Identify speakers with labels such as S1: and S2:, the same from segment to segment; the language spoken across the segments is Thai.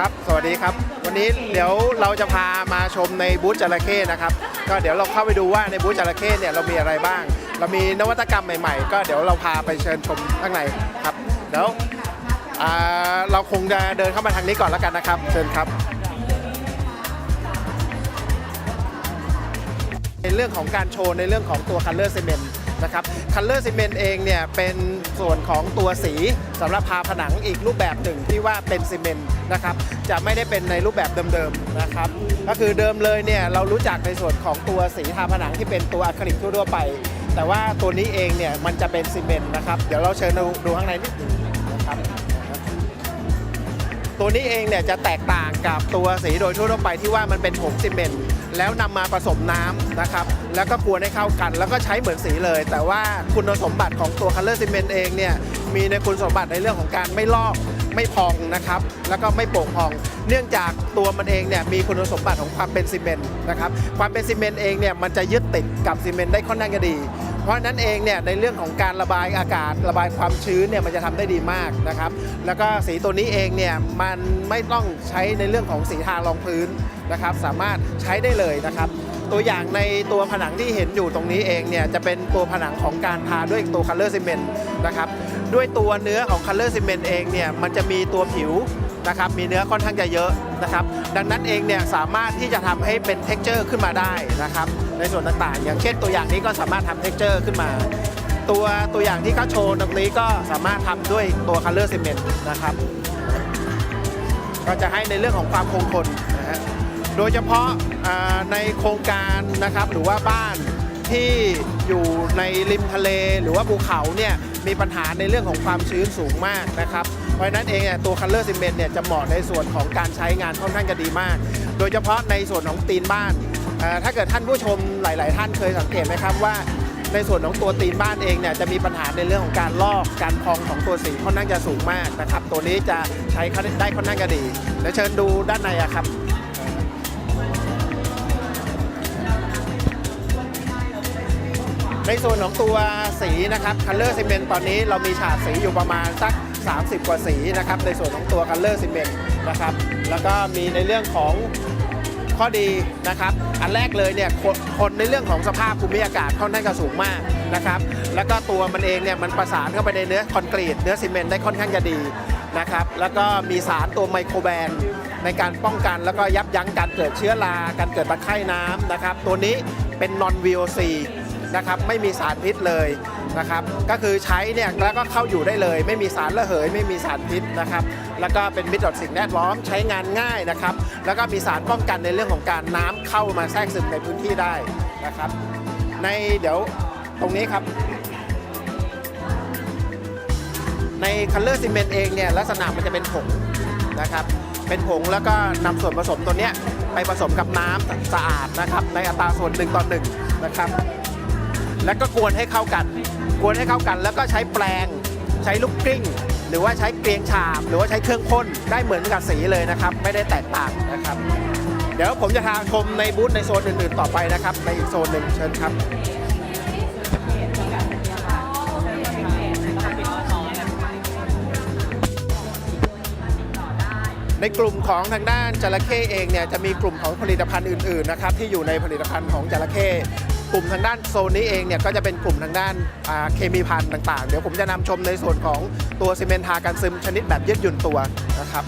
S1: ครับ สวัสดีครับ วันนี้เดี๋ยวเราจะพามาชมในบูธจระเข้นะครับ ก็เดี๋ยวเราเข้าไปดูว่าในบูธจระเข้เนี่ยเรามีอะไรบ้าง เรามีนวัตกรรมใหม่ๆ ก็เดี๋ยวเราพาไปเชิญชมข้างในครับ เดี๋ยวเราคงจะเดินเข้ามาทางนี้ก่อนแล้วกันนะครับ เชิญครับ ในเรื่องของการโชว์ในเรื่องของตัว Color Cement นะครับ Color Cement เองเนี่ยเป็นส่วนของตัวสีสำหรับทาผนังอีกรูปแบบหนึ่งที่ว่าเป็นซีเมนต์นะครับจะไม่ได้เป็นในรูปแบบเดิมๆนะครับก็คือเดิมเลยเนี่ยเรารู้จักในส่วนของตัวสีทาผนังที่เป็นตัวอะคริลิกทั่วไป แต่ว่าตัวนี้เองเนี่ยมันจะเป็นซีเมนต์นะครับเดี๋ยวเราเชิญดูดูข้างในนิดหนึงนะครับตัวนี้เองเนี่ยจะแตกต่างกับตัวสีโดยทั่วไปที่ว่ามันเป็นผงซีเมนต์ แล้วนำมาผสมน้ำนะครับ แล้วก็กวนให้เข้ากัน แล้วก็ใช้เหมือนสีเลย แต่ว่าคุณสมบัติของตัวคัลเลอร์ซีเมนต์เองเนี่ยมีในคุณสมบัติในเรื่องของการไม่ลอกไม่พองนะครับ แล้วก็ไม่โป่งพอง เนื่องจากตัวมันเองเนี่ยมีคุณสมบัติของความเป็นซีเมนต์นะครับความเป็นซีเมนต์เองเนี่ยมันจะยึดติดกับซีเมนต์ได้ค่อนข้างจะดี เพราะฉะนั้นเองเนี่ยในเรื่องของการระบายอากาศ ระบายความชื้นเนี่ยมันจะทำได้ดีมากนะครับ แล้วก็สีตัวนี้เองเนี่ยมันไม่ต้องใช้ในเรื่องของสีทารองพื้น นะครับสามารถใช้ได้เลยนะครับ ตัวอย่างในตัวผนังที่เห็นอยู่ตรงนี้เองเนี่ยจะเป็นตัวผนังของการทาด้วยตัว Color Cement นต์นะครับด้วยตัวเนื้อของ Color Cement เองเนี่ยมันจะมีตัวผิวนะครับมีเนื้อค่อนข้างจะเยอะนะครับดังนั้นเองเนี่ยสามารถที่จะทำให้เป็น t e x t อร์ขึ้นมาได้นะครับในส่วนต่างๆ อย่างเช่นตัวอย่างนี้ก็สามารถทำ t e x t อร์ขึ้นมา ตัวตัวอย่างที่เขาโชว์ตรงนี้ก็สามารถทำด้วยตัว Color Cement นต์นะครับก็จะให้ในเรื่องของความคงทน โดยเฉพาะในโครงการนะครับหรือว่าบ้านที่อยู่ในริมทะเลหรือว่าภูเขาเนี่ยมีปัญหาในเรื่องของความชื้นสูงมากนะครับ เพราะฉะนั้นเองเนี่ยตัว Color Cement เนี่ยจะเหมาะในส่วนของการใช้งานค่อนข้างจะดีมาก โดยเฉพาะในส่วนของตีนบ้าน ถ้าเกิดท่านผู้ชมหลาย ๆ ท่านเคยสังเกตไหมครับว่า ในส่วนของตัวตีนบ้านเองเนี่ยจะมีปัญหาในเรื่องของการลอกการพองของตัวสีค่อนข้างจะสูงมากนะครับ ตัวนี้จะใช้ได้ค่อนข้างจะดีเดี๋ยวเชิญดูด้านในอะครับ ในส่วนของตัวสีนะครับ Color Cement ตอนนี้เรามีฉาดสีอยู่ประมาณสัก 30 กว่าสีนะครับในส่วนของตัว Color Cement นต์นะครับแล้วก็มีในเรื่องของข้อดีนะครับอันแรกเลยเนี่ยคนคนในเรื่องของสภาพภูมิอากาศค่อนข้างจะสูงมากนะครับแล้วก็ตัวมันเองเนี่ยมันประสานเข้าไปในเนื้อคอนกรีตเนื้อซีเมนต์ได้ค่อนข้างจะดีนะครับแล้วก็มีสารตัวไมโครแบนในการป้องกันแล้วก็ยับยั้งการเกิดเชื้อรา การเกิดตะไคร่น้ำนะครับ ตัวนี้เป็น non VOC นะครับไม่มีสารพิษเลยนะครับก็คือใช้เนี่ยแล้วก็เข้าอยู่ได้เลย ไม่มีสารระเหย ไม่มีสารพิษนะครับแล้วก็เป็นมิตรต่อสิ่งแวดล้อมใช้งานง่ายนะครับแล้วก็มีสารป้องกันในเรื่องของการน้ำเข้ามาแทรกซึมในพื้นที่ได้นะครับ ในเดี๋ยวตรงนี้ครับใน Color Cement เองเนี่ยลักษณะมันจะเป็นผงนะครับเป็นผงแล้วก็นำส่วนผสมตัวเนี้ยไปผสมกับน้ำสะอาดนะครับในอัตราส่วนหนึ่งต่อหนึ่งนะครับ แล้วก็กวนให้เข้ากัน กวนให้เข้ากัน แล้วก็ใช้แปรงใช้ลูกกลิ้ง หรือว่าใช้เกลียงฉาบ หรือว่าใช้เครื่องพ่นได้เหมือนกับสีเลยนะครับ ไม่ได้แตกต่างนะครับ เดี๋ยวผมจะพาชมในบูธในโซนอื่น ๆ ต่อไปนะครับ ในอีกโซนหนึ่งเชิญครับในกลุ่มของทางด้านจระเข้เองเนี่ยจะมีกลุ่มของผลิตภัณฑ์อื่นๆนะครับที่อยู่ในผลิตภัณฑ์ของจระเข้ กลุ่มทางด้านโซนนี้เองเนี่ยก็จะเป็นกลุ่มทางด้านเคมีภัณฑ์ต่างๆ เดี๋ยวผมจะนำชมในส่วนของตัวซีเมนต์ทากันซึมชนิดแบบยืดหยุ่นตัวนะครับ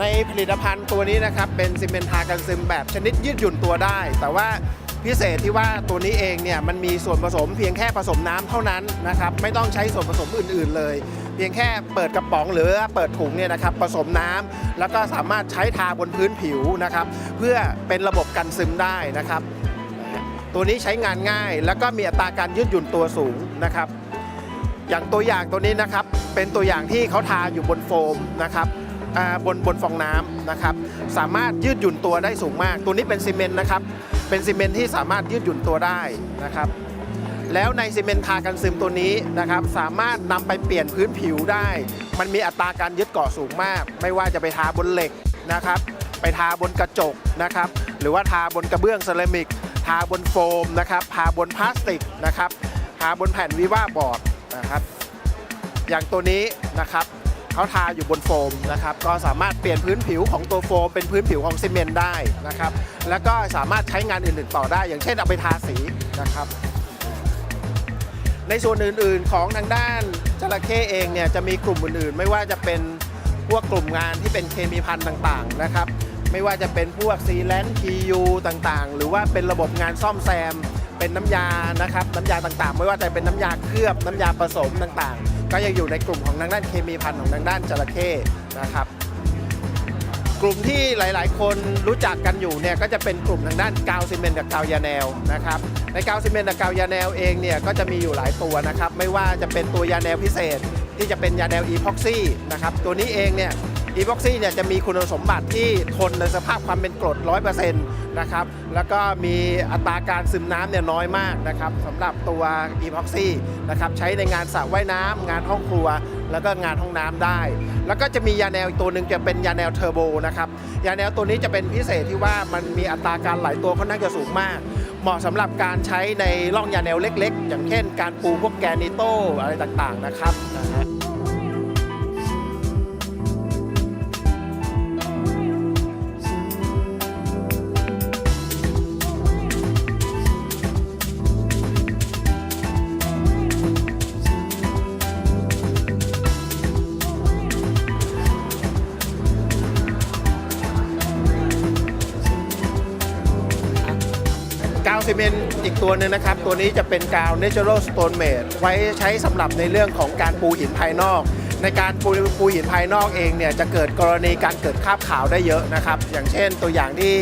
S1: ในผลิตภัณฑ์ตัวนี้นะครับเป็นซีเมนต์ทากันซึมแบบชนิดยืดหยุ่นตัวได้ แต่ว่าพิเศษที่ว่าตัวนี้เองเนี่ยมันมีส่วนผสมเพียงแค่ผสมน้ำเท่านั้นนะครับไม่ต้องใช้ส่วนผสมอื่น ๆเลย เพียงแค่เปิดกระป๋องหรือเปิดถุงเนี่ยนะครับผสมน้ำแล้วก็สามารถใช้ทาบนพื้นผิวนะครับ เพื่อเป็นระบบกันซึมได้นะครับ ตัวนี้ใช้งานง่าย แล้วก็มีอัตราการยืดหยุ่นตัวสูงนะครับ อย่างตัวอย่างตัวนี้นะครับ เป็นตัวอย่างที่เขาทาอยู่บนโฟมนะครับบนบนฟองน้ำนะครับ สามารถยืดหยุ่นตัวได้สูงมาก ตัวนี้เป็นซีเมนต์นะครับ เป็นซีเมนต์ที่สามารถยืดหยุ่นตัวได้นะครับ แล้วในซีเมนต์ทากันซึมตัวนี้นะครับสามารถนำไปเปลี่ยนพื้นผิวได้ มันมีอัตราการยึดเกาะสูงมาก ไม่ว่าจะไปทาบนเหล็กนะครับ ไปทาบนกระจกนะครับ หรือว่าทาบนกระเบื้องเซรามิก ทาบนโฟมนะครับ ทาบนพลาสติกนะครับ ทาบนแผ่นวีว่าบอร์ดนะครับ อย่างตัวนี้นะครับเขาทาอยู่บนโฟมนะครับ ก็สามารถเปลี่ยนพื้นผิวของตัวโฟม เป็นพื้นผิวของซีเมนต์ได้นะครับ แล้วก็สามารถใช้งานอื่นๆต่อได้ อย่างเช่นเอาไปทาสีนะครับ ในส่วนอื่นๆของทางด้านจระเข้เองเนี่ยจะมีกลุ่มอื่นๆ ไม่ว่าจะเป็นพวกกลุ่มงานที่เป็นเคมีพันต่างๆนะครับ ไม่ว่าจะเป็นพวกซีแลนด์ทียูต่างๆ หรือว่าเป็นระบบงานซ่อมแซม เป็นน้ำยานะครับน้ำยาต่างๆ ไม่ว่าจะเป็นน้ำยาเคลือบน้ำยาผสมต่างๆ ก็ยังอยู่ในกลุ่มของทางด้านเคมีพันของทางด้านจระเข้นะครับ กลุ่มที่หลาย ๆ คนรู้จักกันอยู่เนี่ยก็จะเป็นกลุ่มทางด้านกาวซีเมนต์กับกาวยาแนวนะครับในกาวซีเมนต์กับกาวยาแนวเองเนี่ยก็จะมีอยู่หลายตัวนะครับไม่ว่าจะเป็นตัวยาแนวพิเศษ ที่จะเป็นยาแนวอีพ็อกซี่นะครับตัวนี้เองเนี่ยอีพ็อกซี่เนี่ยจะมีคุณสมบัติที่ทนในสภาพความเป็นกรด 100%นะครับแล้วก็มีอัตราการซึมน้ำเนี่ยน้อยมากนะครับสำหรับตัวอีพ็อกซี่นะครับใช้ในงานสระว่ายน้ำงานห้องครัว แล้วก็งานห้องน้ำได้ แล้วก็จะมียาแนวอีกตัวหนึ่งจะเป็นยาแนวเทอร์โบนะครับ ยาแนวตัวนี้จะเป็นพิเศษที่ว่ามันมีอัตราการไหลตัวค่อนข้างจะสูงมาก เหมาะสำหรับการใช้ในร่องยาแนวเล็ก ๆ อย่างเช่น การปูพวกแกรนิโตอะไรต่างๆนะครับนะฮะ กาวซีเมนต์อีกตัวหนึ่งนะครับ ตัวนี้จะเป็นกาว Natural Stone Made ไว้ใช้สำหรับในเรื่องของการปูหินภายนอก ในการปูปูหินภายนอกเองเนี่ยจะเกิดกรณีการเกิดคราบขาวได้เยอะนะครับ อย่างเช่นตัวอย่างที่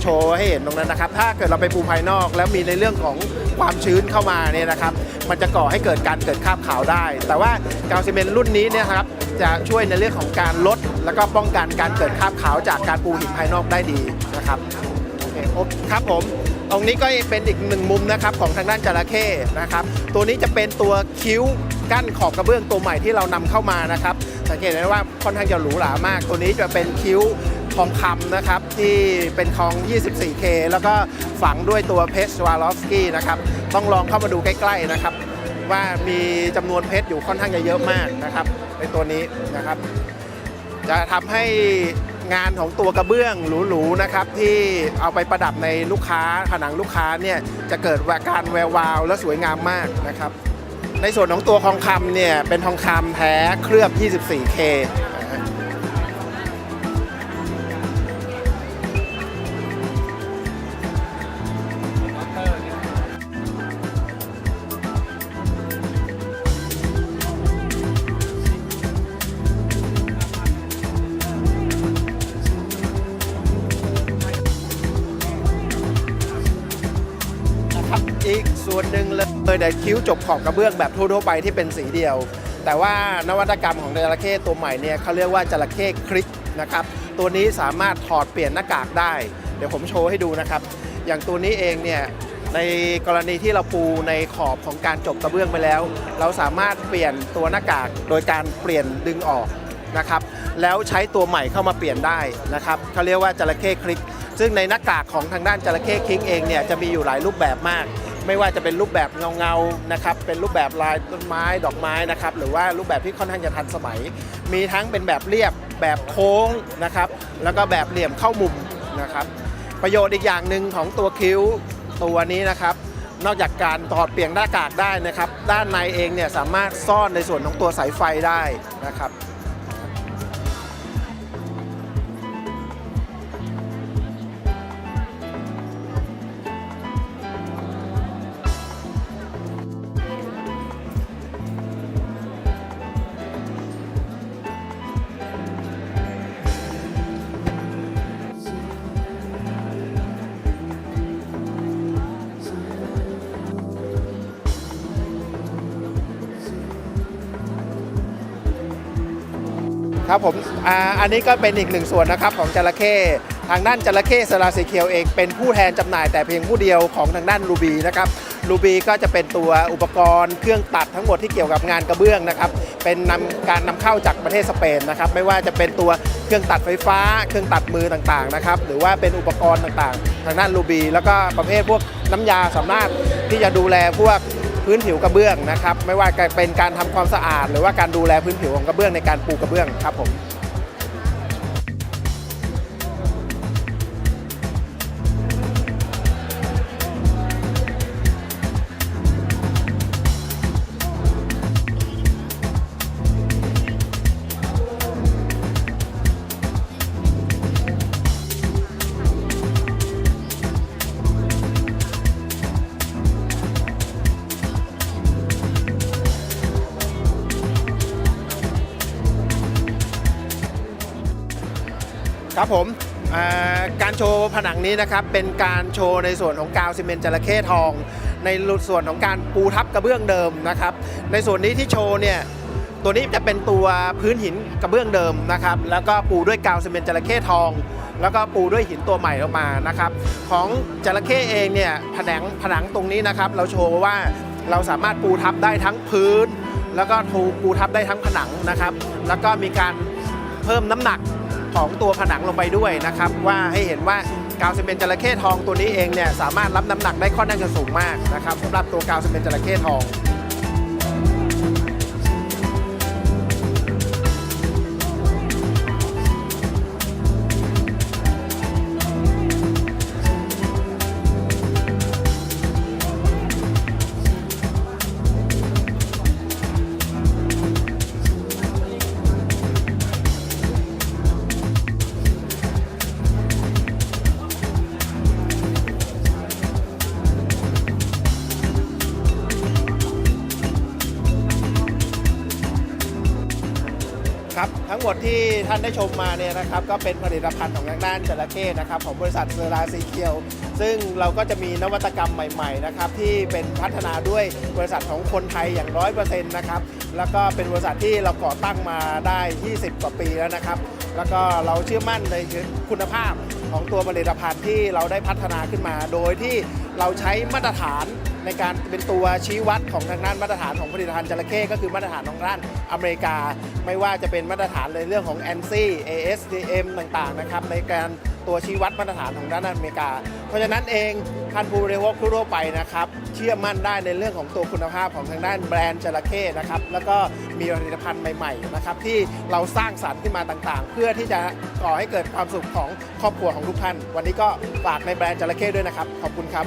S1: โชว์ให้เห็นตรงนั้นนะครับ ถ้าเกิดเราไปปูภายนอก แล้วมีในเรื่องของความชื้นเข้ามาเนี่ยนะครับ มันจะก่อให้เกิดการเกิดคราบขาวได้ แต่ว่ากาวซีเมนต์รุ่นนี้เนี่ยครับจะช่วยในเรื่องของการลด แล้วก็ป้องกันการเกิดคราบขาวจากการปูหินภายนอกได้ดีนะครับโอเคครับผม รงนี้ก็เป็นอีกหนึ่งมุมนะครับของทางด้านจระเข้นะครับ ตัวนี้จะเป็นตัวคิ้วกั้นขอบกระเบื้องตัวใหม่ที่เรานำเข้ามานะครับ สังเกตได้ว่าค่อนข้างจะหรูหรามาก ตัวนี้จะเป็นคิ้วทองคำนะครับที่เป็นทอง 24K แล้วก็ฝังด้วยตัวเพชรสวาลอฟสกี้นะครับ ต้องลองเข้ามาดูใกล้ๆนะครับ ว่ามีจำนวนเพชรอยู่ค่อนข้างจะเยอะมากนะครับในตัวนี้นะครับ จะทำให้ งานของตัวกระเบื้องหรูๆนะครับที่เอาไปประดับในลูกค้าผนังลูกค้าเนี่ยจะเกิดการแวววาวและสวยงามมากนะครับ ในส่วนของตัวทองคำเนี่ยเป็นทองคำแท้เคลือบ 24K ยแต่คิ้วจบขอบกระเบื้องแบบทั่วๆไปที่เป็นสีเดียว แต่ว่านวัตกรรมของจระเข้ตัวใหม่เนี่ยเขาเรียกว่าจระเข้คลิกนะครับตัวนี้สามารถถอดเปลี่ยนหน้ากากได้ เดี๋ยวผมโชว์ให้ดูนะครับ อย่างตัวนี้เองเนี่ยในกรณีที่เราปูในขอบของการจบกระเบื้องไปแล้ว เราสามารถเปลี่ยนตัวหน้ากากโดยการเปลี่ยนดึงออกนะครับแล้วใช้ตัวใหม่เข้ามาเปลี่ยนได้นะครับเขาเรียกว่าจระเข้คลิก ซึ่งในหน้ากากของทางด้านจระเข้คิงเองเนี่ยจะมีอยู่หลายรูปแบบมาก ไม่ว่าจะเป็นรูปแบบเงาๆนะครับเป็นรูปแบบลายต้นไม้ดอกไม้นะครับหรือว่ารูปแบบที่ค่อนข้างจะทันสมัย มีทั้งเป็นแบบเรียบแบบโค้งนะครับแล้วก็แบบเหลี่ยมเข้ามุมนะครับประโยชน์อีกอย่างหนึ่งของตัวคิ้วตัวนี้นะครับนอกจากการถอดเปลี่ยนหน้ากากได้นะครับ ด้านในเองเนี่ยสามารถซ่อนในส่วนของตัวสายไฟได้นะครับ อาอันนี้ก็เป็นอีกหนึ่งส่วนนะครับของจระเข้ทางด้านจระเข้สลาสีเคียวเองเป็นผู้แทนจำหน่ายแต่เพียงผู้เดียวของทางด้านรูบีนะครับรูบีก็จะเป็นตัวอุปกรณ์เครื่องตัดทั้งหมดที่เกี่ยวกับงานกระเบื้องนะครับเป็นนำการนำเข้าจากประเทศสเปนนะครับไม่ว่าจะเป็นตัวเครื่องตัดไฟฟ้า เครื่องตัดมือต่างๆนะครับหรือว่าเป็นอุปกรณ์ต่างๆ ทางด้านรูบีแล้วก็ประเภทพวกน้ำยาสามารถที่จะดูแลพวกพื้นผิวกระเบื้องนะครับไม่ว่าจะเป็นการทำความสะอาด หรือว่าการดูแลพื้นผิวของกระเบื้องในการปูกระเบื้องครับผม ครับผมการโชว์ผนังนี้นะครับเป็นการโชว์ในส่วนของกาวซีเมนต์จระเข้ทอง ในส่วนของการปูทับกระเบื้องเดิมนะครับ ในส่วนนี้ที่โชว์เนี่ยตัวนี้จะเป็นตัวพื้นหินกระเบื้องเดิมนะครับ แล้วก็ปูด้วยกาวซีเมนต์จระเข้ทอง แล้วก็ปูด้วยหินตัวใหม่ออกมานะครับ ของจระเข้เองเนี่ยผนังผนังตรงนี้นะครับ เราโชว์ว่าเราสามารถปูทับได้ทั้งพื้น แล้วก็ทูปูทับได้ทั้งผนังนะครับ แล้วก็มีการเพิ่มน้ำหนัก ของตัวผนังลงไปด้วยนะครับว่าให้เห็นว่ากาวซีเมนต์จระเข้ทองตัวนี้เองเนี่ยสามารถรับน้ำหนักได้ค่อนข้างจะสูงมากนะครับสำหรับตัวกาวซีเมนต์จระเข้ทอง หมดที่ท่านได้ชมมาเนี่ยนะครับก็เป็นผลิตภัณฑ์ของทางด้านจระเข้นะครับของบริษัทเซราซีเคียว ซึ่งเราก็จะมีนวัตกรรมใหม่ๆนะครับที่เป็นพัฒนาด้วยบริษัทของคนไทยอย่างร้อยเปอร์เซ็นต์นะครับแล้วก็เป็นบริษัทที่เราก่อตั้งมาได้ 20 กว่าปีแล้วนะครับ แล้วก็เราเชื่อมั่นในคุณภาพของตัวผลิตภัณฑ์ที่เราได้พัฒนาขึ้นมา โดยที่เราใช้มาตรฐาน ในการเป็นตัวชี้วัดของทางด้านมาตรฐานของผลิตภัณฑ์จระเข้ก็คือมาตรฐานของด้านอเมริกา ไม่ว่าจะเป็นมาตรฐานในเรื่องของ ANSI ASTM ต่างๆนะครับในการตัวชี้วัดมาตรฐานของด้านอเมริกา เพราะฉะนั้นเองท่านผู้บริโภคทั่วไปนะครับเชื่อมั่นได้ในเรื่องของตัวคุณภาพของทางด้านแบรนด์จระเข้นะครับแล้วก็มีผลิตภัณฑ์ใหม่ๆนะครับที่เราสร้างสรรค์ขึ้นมาต่างๆ เพื่อที่จะก่อให้เกิดความสุขของครอบครัวของทุกท่าน วันนี้ก็ฝากในแบรนด์จระเข้ด้วยนะครับ ขอบคุณครับ